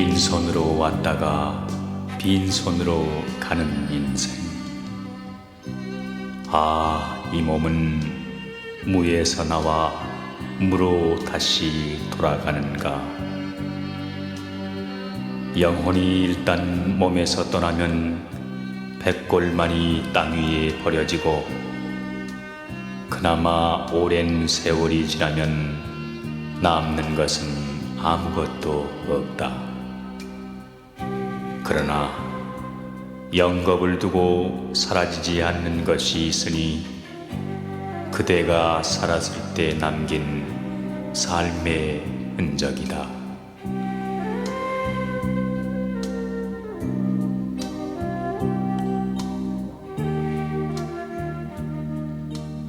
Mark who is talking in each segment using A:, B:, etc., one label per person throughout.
A: 빈손으로 왔다가 빈손으로 가는 인생. 아, 이 몸은 무에서 나와 무로 다시 돌아가는가. 영혼이 일단 몸에서 떠나면 백골만이 땅 위에 버려지고 그나마 오랜 세월이 지나면 남는 것은 아무것도 없다. 그러나 영겁을 두고 사라지지 않는 것이 있으니 그대가 살았을 때 남긴 삶의 흔적이다.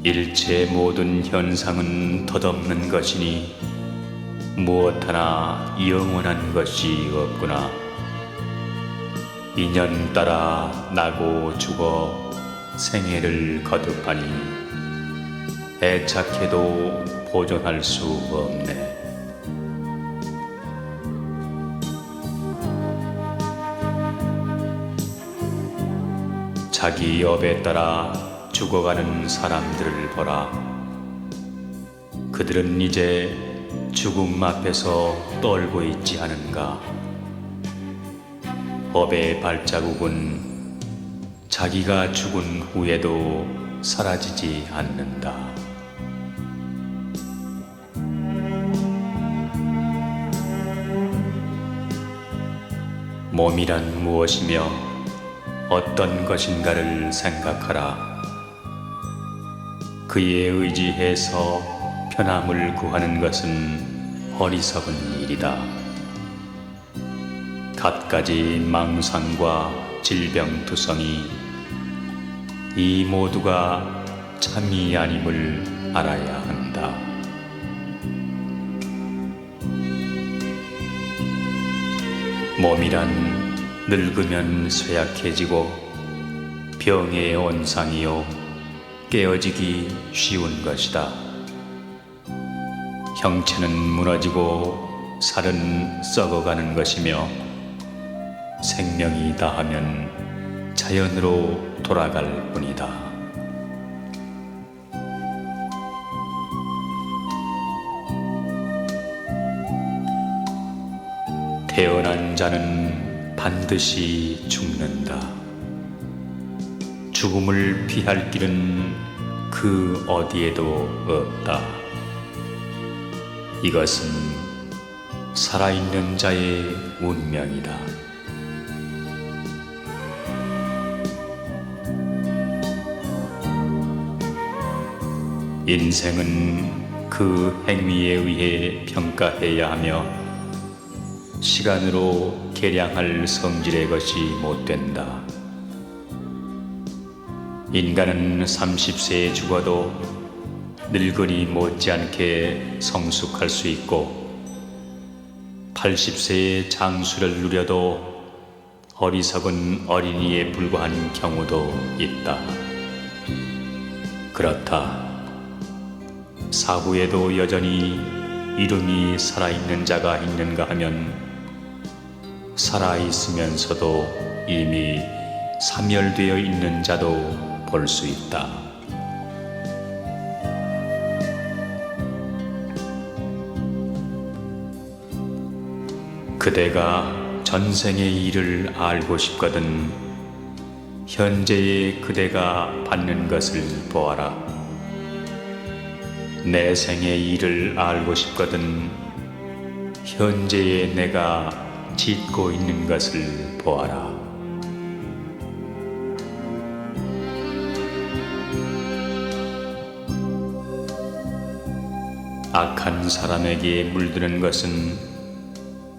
A: 일체 모든 현상은 덧없는 것이니 무엇 하나 영원한 것이 없구나. 인연 따라 나고 죽어 생애를 거듭하니 애착해도 보존할 수 없네. 자기 업에 따라 죽어가는 사람들을 보라. 그들은 이제 죽음 앞에서 떨고 있지 않은가. 업의 발자국은 자기가 죽은 후에도 사라지지 않는다. 몸이란 무엇이며 어떤 것인가를 생각하라. 그에 의지해서 편함을 구하는 것은 어리석은 일이다. 갖가지 망상과 질병투성이 이 모두가 참이 아님을 알아야 한다. 몸이란 늙으면 쇠약해지고 병의 온상이요 깨어지기 쉬운 것이다. 형체는 무너지고 살은 썩어가는 것이며 생명이 다하면 자연으로 돌아갈 뿐이다. 태어난 자는 반드시 죽는다. 죽음을 피할 길은 그 어디에도 없다. 이것은 살아있는 자의 운명이다. 인생은 그 행위에 의해 평가해야 하며 시간으로 계량할 성질의 것이 못 된다. 인간은 30세에 죽어도 늙은이 못지않게 성숙할 수 있고 80세의 장수를 누려도 어리석은 어린이에 불과한 경우도 있다. 그렇다. 사후에도 여전히 이름이 살아있는 자가 있는가 하면 살아있으면서도 이미 사멸되어 있는 자도 볼 수 있다. 그대가 전생의 일을 알고 싶거든 현재의 그대가 받는 것을 보아라. 내 생의 일을 알고 싶거든 현재의 내가 짓고 있는 것을 보아라. 악한 사람에게 물드는 것은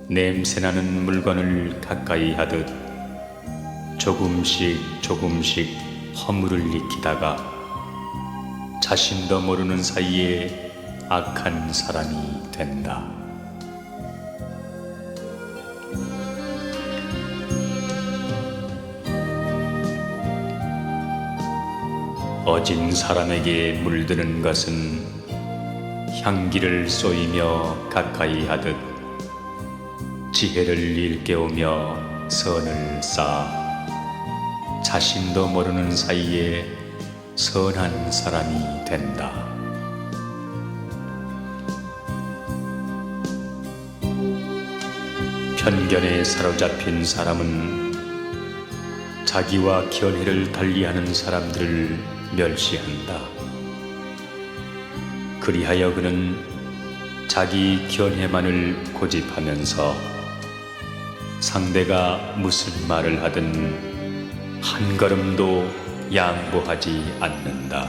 A: 냄새나는 물건을 가까이 하듯 조금씩 조금씩 허물을 익히다가 자신도 모르는 사이에 악한 사람이 된다. 어진 사람에게 물드는 것은 향기를 쏘이며 가까이 하듯 지혜를 일깨우며 선을 쌓아 자신도 모르는 사이에 선한 사람이 된다. 편견에 사로잡힌 사람은 자기와 견해를 달리하는 사람들을 멸시한다. 그리하여 그는 자기 견해만을 고집하면서 상대가 무슨 말을 하든 한 걸음도 양보하지 않는다.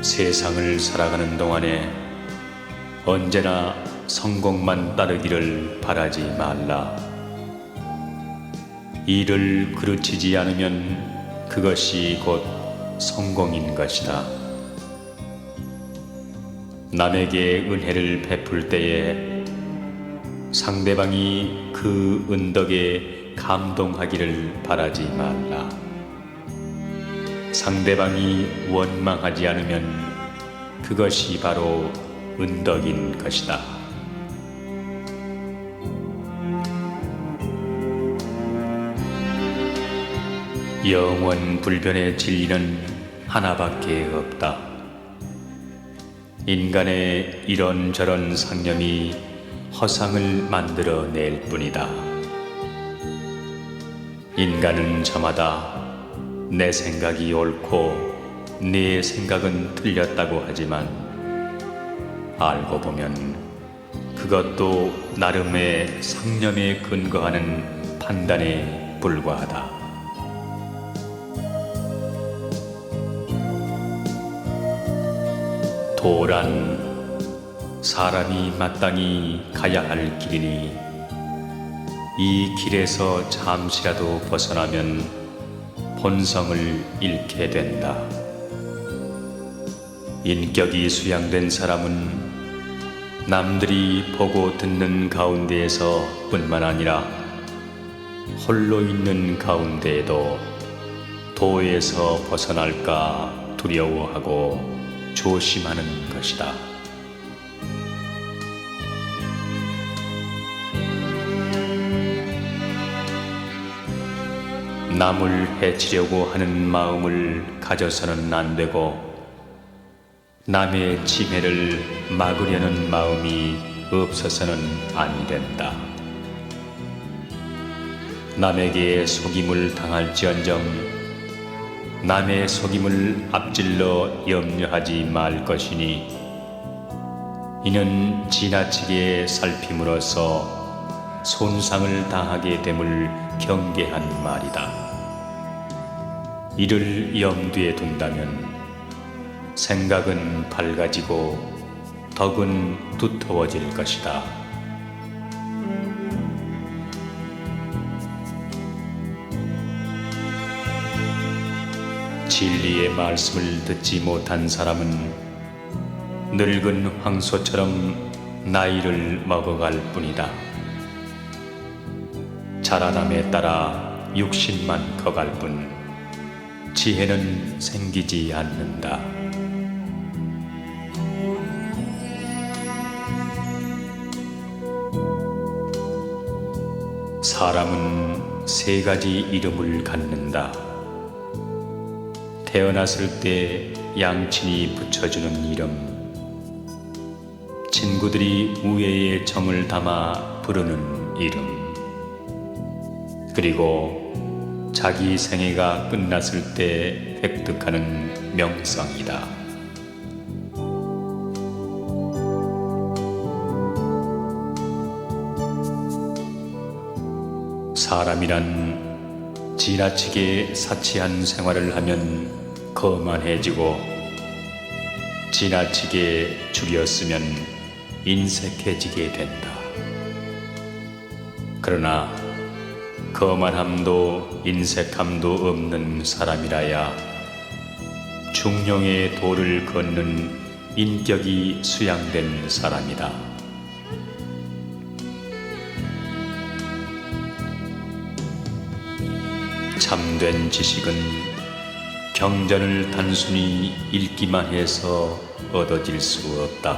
A: 세상을 살아가는 동안에 언제나 성공만 따르기를 바라지 말라. 일을 그르치지 않으면 그것이 곧 성공인 것이다. 남에게 은혜를 베풀 때에 상대방이 그 은덕에 감동하기를 바라지 말라. 상대방이 원망하지 않으면 그것이 바로 은덕인 것이다. 영원 불변의 진리는 하나밖에 없다. 인간의 이런저런 상념이 허상을 만들어 낼 뿐이다. 인간은 저마다 내 생각이 옳고 네 생각은 틀렸다고 하지만 알고 보면 그것도 나름의 상념에 근거하는 판단에 불과하다. 도란 사람이 마땅히 가야 할 길이니 이 길에서 잠시라도 벗어나면 본성을 잃게 된다. 인격이 수양된 사람은 남들이 보고 듣는 가운데에서 뿐만 아니라 홀로 있는 가운데에도 도에서 벗어날까 두려워하고 조심하는 것이다. 남을 해치려고 하는 마음을 가져서는 안 되고 남의 지혜를 막으려는 마음이 없어서는 아니 된다. 남에게 속임을 당할지언정 남의 속임을 앞질러 염려하지 말 것이니 이는 지나치게 살핌으로써 손상을 당하게 됨을 경계한 말이다. 이를 염두에 둔다면 생각은 밝아지고 덕은 두터워질 것이다. 진리의 말씀을 듣지 못한 사람은 늙은 황소처럼 나이를 먹어갈 뿐이다. 자라남에 따라 육신만 커갈 뿐 지혜는 생기지 않는다. 사람은 세 가지 이름을 갖는다. 태어났을 때 양친이 붙여주는 이름, 친구들이 우애의 정을 담아 부르는 이름, 그리고 자기 생애가 끝났을 때 획득하는 명성이다. 사람이란 지나치게 사치한 생활을 하면 거만해지고 지나치게 줄였으면 인색해지게 된다. 그러나 거만함도 인색함도 없는 사람이라야 중용의 도를 걷는 인격이 수양된 사람이다. 참된 지식은 경전을 단순히 읽기만 해서 얻어질 수 없다.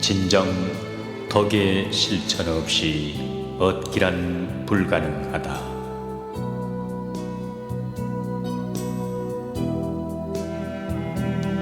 A: 진정 덕의 실천 없이 얻기란 불가능하다.